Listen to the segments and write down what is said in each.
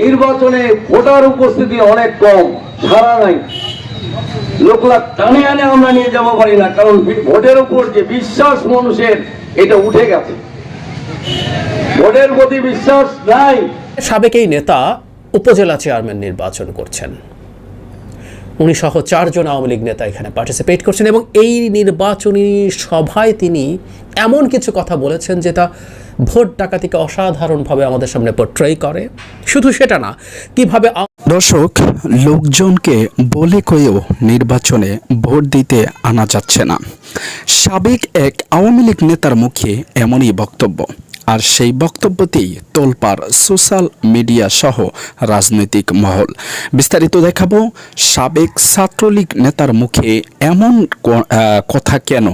নির্বাচনে ভোটার উপস্থিতি অনেক কম, সারা নাই। লোকলা টানে আনে আমরা নিয়ে যাব পারি না, কারণ ভোটের উপর যে বিশ্বাস মানুষের, এটা উঠে গেছে। ভোটের প্রতি বিশ্বাস নাই। সাবেক এই নেতা উপজেলা চেয়ারম্যান নির্বাচন করছেন। উনি সহ চারজন আওয়ামী লীগ নেতা এখানে পার্টিসিপেট করছেন এবং এই নির্বাচনী সভায় তিনি এমন কিছু কথা বলেছেন যেটা ভোট ডাকাতিকে অসাধারণভাবে আমাদের সামনে পোট্রেই করে। শুধু সেটা না, কীভাবে দর্শক, লোকজনকে বলে কয়েও নির্বাচনে ভোট দিতে আনা যাচ্ছে না। সাবেক এক আওয়ামী লীগ নেতার মুখে এমনই বক্তব্য। আর সেই বক্তব্যতেই তোলপার সোশ্যাল মিডিয়া সহ রাজনৈতিক মহল। বিস্তারিত দেখাবো, সাবেক ছাত্রলীগ নেতার মুখে এমন কথা কেন?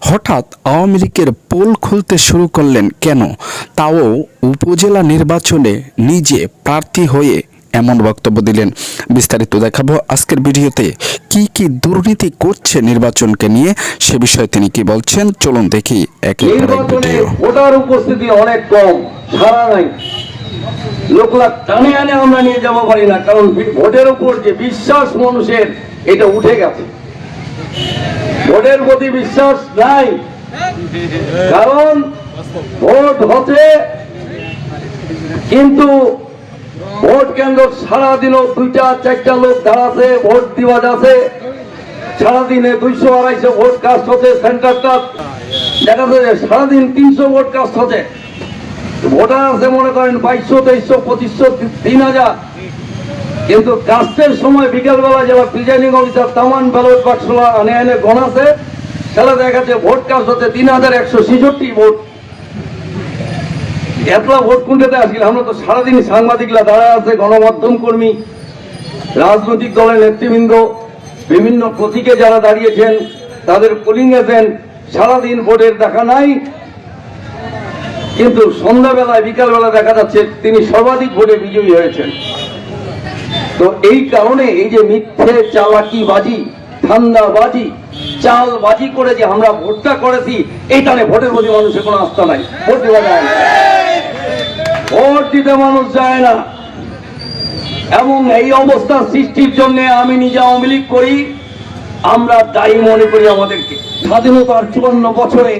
হঠাৎ আওয়ামী লীগের পোল খুলতে শুরু করলেন কেন? তাও উপজেলা নির্বাচনে নিজে প্রার্থী হয়ে এমন বক্তব্য দিলেন। বিস্তারিত দেখাবো আজকের ভিডিওতে কি কি দুর্নীতি করছে নির্বাচনকে নিয়ে সে বিষয়ে তিনি কি বলছেন চলুন দেখি এক ভিডিও। ভোটার উপস্থিতি অনেক কম সারা নাই। লোকলা টানে আনে আমরা নিয়ে যাব পারি না কারণ ভোটের উপর যে বিশ্বাস মানুষের এটা উঠে গেছে। ভোটের প্রতি বিশ্বাস নাই। কারণ ভোট হচ্ছে কিন্তু ভোট কেন্দ্র সারাদিনও দুইটা, চারটা লোক দাঁড়াছে ভোট দিওয়া যাচ্ছে সারাদিনে দুইশো আড়াইশো ভোট কাস্ট হচ্ছে সেন্টারটা দেখা যাচ্ছে সারাদিন তিনশো ভোট কাস্ট হচ্ছে। ভোটার আছে মনে করেন বাইশশো, তেইশশো, পঁচিশশো, তিন হাজার। কিন্তু কাস্টের সময় বিকেলবেলা যারা প্রিজাইডিং অফিসার তামান ব্যালট বাক্সলা আনে এনে গণাছে সেটা দেখা যাচ্ছে ভোট কাস্ট হচ্ছে তিন হাজার একশো ছেষট্টি ভোট। এতলা ভোট কুণ্ঠেতে আসছিল আমরা তো সারাদিন সাংবাদিকরা দাঁড়া আছে, গণমাধ্যম কর্মী, রাজনৈতিক দলের নেতৃবৃন্দ, বিভিন্ন প্রতীকে যারা দাঁড়িয়েছেন, তাদের পোলিং এজেন্ট সারাদিন ভোটের দেখা নাই। কিন্তু সন্ধ্যাবেলায়, বিকালবেলা দেখা যাচ্ছে তিনি সর্বাধিক ভোটে বিজয়ী হয়েছেন। তো এই কারণে এই যে মিথ্যে, চালাকি বাজি, ধান্দাবাজি চাল বাজি করে যে আমরা ভোটটা করেছি এই কারণে ভোটের প্রতি মানুষের কোনো আস্থা নাই। ভোট দেওয়া যায় না। ভোট দিতে মানুষ যায় না। এবং এই অবস্থা সৃষ্টির জন্য আমি নিজে আওয়ামী লীগ করি, আমরা দায়ী মনে করি আমাদেরকে। স্বাধীনতার চুয়ান্ন বছরে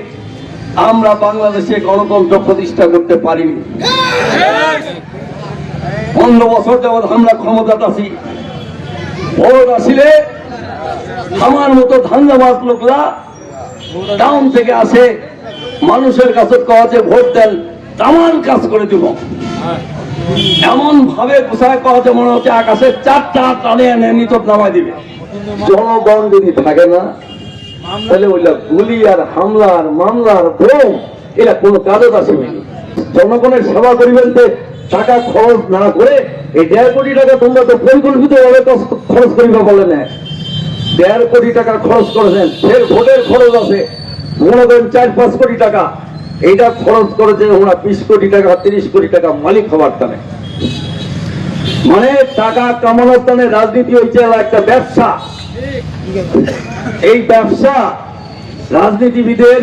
আমরা বাংলাদেশে গণতন্ত্র প্রতিষ্ঠা করতে পারিনি। পনেরো বছর যাবৎ আমরা ক্ষমতাত আছি ভোট আসিলে আমার মতো ধান্দাবাজ লোকরা টাউন থেকে আসে, মানুষের কাছে কওয়াছে ভোট দেন। তামান কাজ করে দিব। এমন ভাবে পোশাক হচ্ছে মনে হচ্ছে আকাশে চারটা টানে এনে নিতক নামাই দিবে। জনগণ যদি থাকে না, তাহলে ওইটা গুলি আর হামলা আর মামলা বোম এটা কোনো কাজত আসবে। জনগণের সেবা করিবেন টাকা খরচ না করে এই দেড় কোটি টাকা তোমরা তো পরিকল্পিত ভাবে খরচ করিবা বলে না দেড় কোটি টাকা খরচ করেছেন, ফের ভোটের খরচ আছে। মনে করেন চার পাঁচ কোটি টাকা। এইটা খরচ করেছে ওরা বিশ কোটি টাকা, তিরিশ কোটি টাকা মালিক হওয়ার টানে মানে টাকা কামানোর টানে রাজনীতি হয়েছে একটা ব্যবসা। এই ব্যবসা রাজনীতিবিদের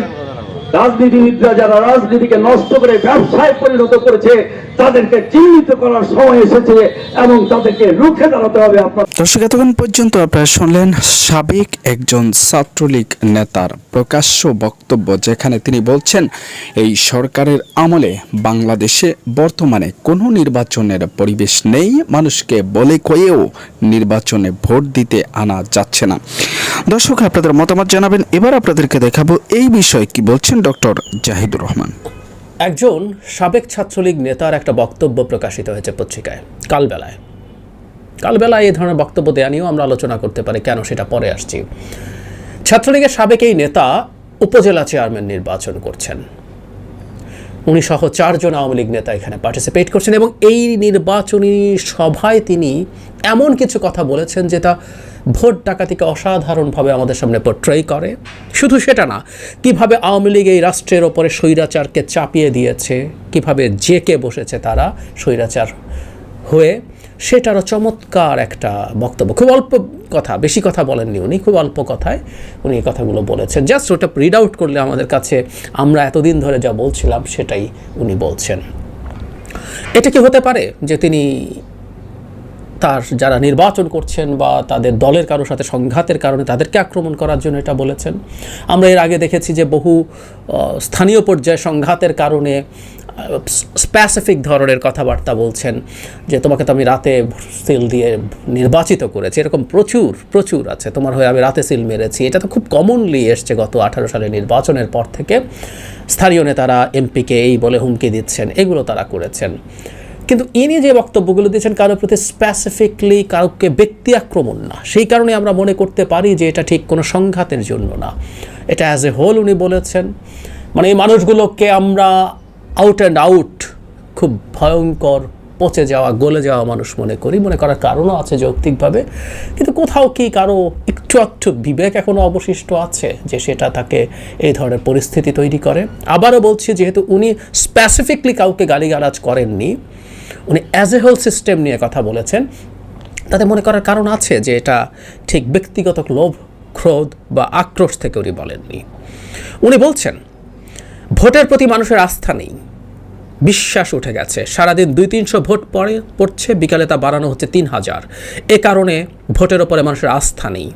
রাজনীতিবিদরা যারা রাজনীতিকে নষ্ট করে ব্যবসায় পরিণত করেছে, তাদেরকে চিহ্নিত করার সময় এসেছে এবং তাদেরকে রুখে দাঁড়াতে হবে আপনার দর্শক, এতক্ষণ পর্যন্ত আপনারা শুনলেন সাবেক একজন ছাত্রলীগ নেতার প্রকাশ্য বক্তব্য, যেখানে তিনি বলছেন, এই সরকারের আমলে বাংলাদেশে বর্তমানে কোনো নির্বাচনের পরিবেশ নেই। মানুষকে বলে কয়েও নির্বাচনে ভোট দিতে আনা যাচ্ছে না। দর্শক, আপনাদের মতামত জানাবেন। এবার আপনাদেরকে দেখাবো এই বিষয়ে কি বলছেন ডক্টর জাহিদুর রহমান। একজন সাবেক ছাত্রলীগ নেতার একটা বক্তব্য প্রকাশিত হয়েছে পত্রিকায়, কালবেলায়। কালবেলায় এই ধরনের বক্তব্য দেওয়া নিয়েও আমরা আলোচনা করতে পারি কেন সেটা পরে আসছি। ছাত্রলীগের সাবেক এই নেতা উপজেলা চেয়ারম্যান নির্বাচন করছেন। উনি সহ চারজন আওয়ামী লীগ নেতা এখানে পার্টিসিপেট করছেন এবং এই নির্বাচনী সভায় তিনি এমন কিছু কথা বলেছেন যেটা ভোট ডাকাতিকে অসাধারণভাবে আমাদের সামনে পোট্রেই করে। শুধু সেটা না, কীভাবে আওয়ামী লীগ এই রাষ্ট্রের ওপরে স্বৈরাচারকে চাপিয়ে দিয়েছে, কীভাবে জেকে বসেছে তারা স্বৈরাচার হয়ে, সেটারও চমৎকার একটা বক্তব্য। খুব অল্প কথা, বেশি কথা বলেননি উনি, খুব অল্প কথায় উনি এই কথাগুলো বলেছেন। জাস্ট ওটা রিড আউট করলে আমাদের কাছে আমরা এতদিন ধরে যা বলছিলাম সেটাই উনি বলছেন। এটা কি হতে পারে যে তিনি তার যারা নির্বাচন করছেন বা তাদের দলের কারোর সাথে সংঘাতের কারণে তাদেরকে আক্রমণ করার জন্য এটা বলেছেন। আমরা এর আগে দেখেছি যে বহু স্থানীয় পর্যায়ে সংঘাতের কারণে স্পেসিফিক ধরনের কথাবার্তা বলছেন যে তোমাকে তো আমি রাতে সিল দিয়ে নির্বাচিত করেছি। এরকম প্রচুর প্রচুর আছে। তোমার হয়ে আমি রাতে সিল মেরেছি। এটা তো খুব কমনলি এসছে গত আঠারো সালে নির্বাচনের পর থেকে। স্থানীয় নেতারা এমপিকে এই বলে হুমকি দিচ্ছেন, এগুলো তারা করেছেন। কিন্তু ইনি যে বক্তব্যগুলো দিয়েছেন কারোর প্রতি স্পেসিফিকলি কাউকে ব্যক্তি আক্রমণ না। সেই কারণে আমরা মনে করতে পারি যে এটা ঠিক কোনো সংঘাতের জন্য না। এটা অ্যাজ এ হোল উনি বলেছেন। মানে এই মানুষগুলোকে আমরা আউট অ্যান্ড আউট খুব ভয়ঙ্কর পচে যাওয়া, গলে যাওয়া মানুষ মনে করি। মনে করার কারণও আছে যৌক্তিকভাবে। কিন্তু কোথাও কি কারও একটু একটু বিবেক এখনও অবশিষ্ট আছে যে সেটা তাকে এই ধরনের পরিস্থিতি তৈরি করে? আবারও বলছি, যেহেতু উনি স্পেসিফিকলি কাউকে গালিগালাজ করেননি উনি অ্যাজ এ হোল সিস্টেম নিয়ে কথা বলেছেন। তাতে মনে করার কারণ আছে যে এটা ঠিক ব্যক্তিগত লোভ, ক্রোধ বা আক্রোশ থেকে উনি বলেননি। উনি বলছেন, ভোটের প্রতি মানুষের আস্থা নেই। বিশ্বাস উঠে গেছে। সারাদিন দুই তিনশো ভোট পড়ে, পড়ছে, বিকালে তা বাড়ানো হচ্ছে তিন হাজার। এ কারণে ভোটের ওপরে মানুষের আস্থা নেই।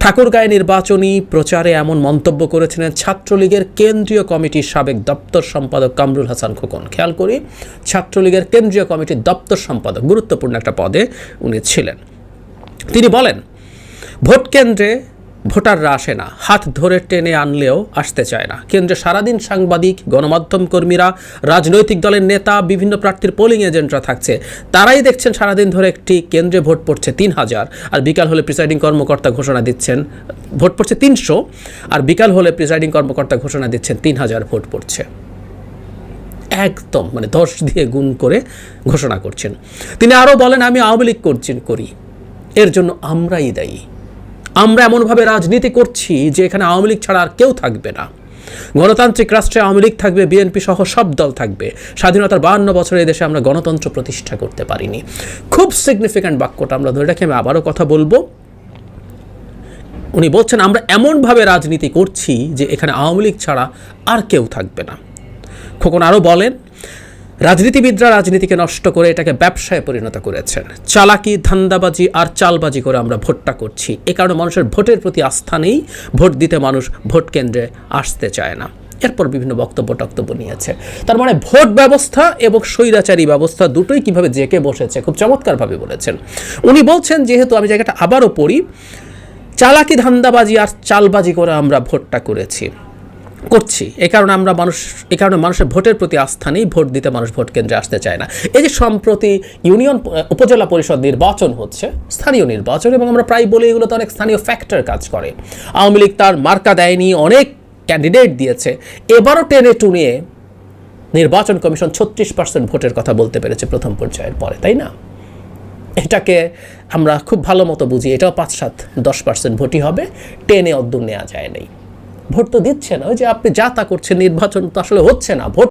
ঠাকুরগাঁয়ে নির্বাচনী প্রচারে এমন মন্তব্য করেছিলেন ছাত্রলীগের কেন্দ্রীয় কমিটির সাবেক দপ্তর সম্পাদক কামরুল হাসান খোকন। খেয়াল করি, ছাত্রলীগের কেন্দ্রীয় কমিটির দপ্তর সম্পাদক, গুরুত্বপূর্ণ একটা পদে উনি ছিলেন। তিনি বলেন, ভোট কেন্দ্রে ভোটাররা আসে না, হাত ধরে টেনে আনলেও আসতে চায় না। কেন্দ্রে সারাদিন সাংবাদিক, গণমাধ্যম কর্মীরা, রাজনৈতিক দলের নেতা, বিভিন্ন প্রার্থীর পোলিং এজেন্টরা থাকছে। তারাই দেখছেন সারাদিন ধরে একটি কেন্দ্রে ভোট পড়ছে তিন হাজার। আর বিকাল হলে প্রিসাইডিং কর্মকর্তা ঘোষণা দিচ্ছেন, ভোট পড়ছে তিনশো। আর বিকাল হলে প্রিসাইডিং কর্মকর্তা ঘোষণা দিচ্ছেন তিন হাজার ভোট পড়ছে। একদম মানে দশ দিয়ে গুণ করে ঘোষণা করছেন। তিনি আরও বলেন, আমি আওয়ামী লীগ করছেন করি। এর জন্য আমরাই দায়ী। আমরা এমনভাবে রাজনীতি করছি যে এখানে আওয়ামী লীগ ছাড়া আর কেউ থাকবে না। গণতান্ত্রিক রাষ্ট্রে আওয়ামী লীগ থাকবে, বিএনপি সহ সব দল থাকবে। স্বাধীনতার বাহান্ন বছরে দেশে আমরা গণতন্ত্র প্রতিষ্ঠা করতে পারিনি। খুব সিগনিফিক্যান্ট বাক্যটা আমরা ধরে রাখি আমি আবারও কথা বলব। উনি বলছেন, আমরা এমনভাবে রাজনীতি করছি যে এখানে আওয়ামী লীগ ছাড়া আর কেউ থাকবে না। খোকন আরও বলেন রাজনীতিবিদরা রাজনীতিকে নষ্ট করে এটাকে ব্যবসায় পরিণত করেছেন। চালাকি, ধান্দাবাজি আর চালবাজি করে আমরা ভোটটা করছি। এ কারণে মানুষের ভোটের প্রতি আস্থা নেই, ভোট দিতে মানুষ ভোট কেন্দ্রে আসতে চায় না। এরপর বিভিন্ন বক্তব্য টক্তব্য নিয়েছে। তার মানে ভোট ব্যবস্থা এবং স্বৈরাচারী ব্যবস্থা দুটোই কীভাবে জেকে বসেছে খুব চমৎকারভাবে বলেছেন। উনি বলছেন, যেহেতু আমি জায়গাটা আবারও পড়ি, চালাকি, ধান্দাবাজি আর চালবাজি করে আমরা ভোটটা করেছি। করছি। এ কারণে আমরা মানুষ এ কারণে মানুষের ভোটের প্রতি আস্থা নেই, ভোট দিতে মানুষ ভোট কেন্দ্রে আসতে চায় না। এই যে সম্প্রতি ইউনিয়ন উপজেলা পরিষদ নির্বাচন হচ্ছে, স্থানীয় নির্বাচন, এবং আমরা প্রায় বলি এগুলোতে অনেক স্থানীয় ফ্যাক্টর কাজ করে। আওয়ামী লীগ তার মার্কা দেয়নি, অনেক ক্যান্ডিডেট দিয়েছে। এবারও টেনে টুনিয়ে নির্বাচন কমিশন ছত্রিশ পার্সেন্ট ভোটের কথা বলতে পেরেছে প্রথম পর্যায়ের পরে, তাই না? এটাকে আমরা খুব ভালো মতো বুঝি, এটাও পাঁচ সাত দশ পার্সেন্ট ভোটই হবে, টেনে অদ্দূর নেওয়া যায় নাই। ভোট তো দিচ্ছে না, ওই যে আপনি যা তা করছেন, নির্বাচন তো আসলে হচ্ছে না, ভোট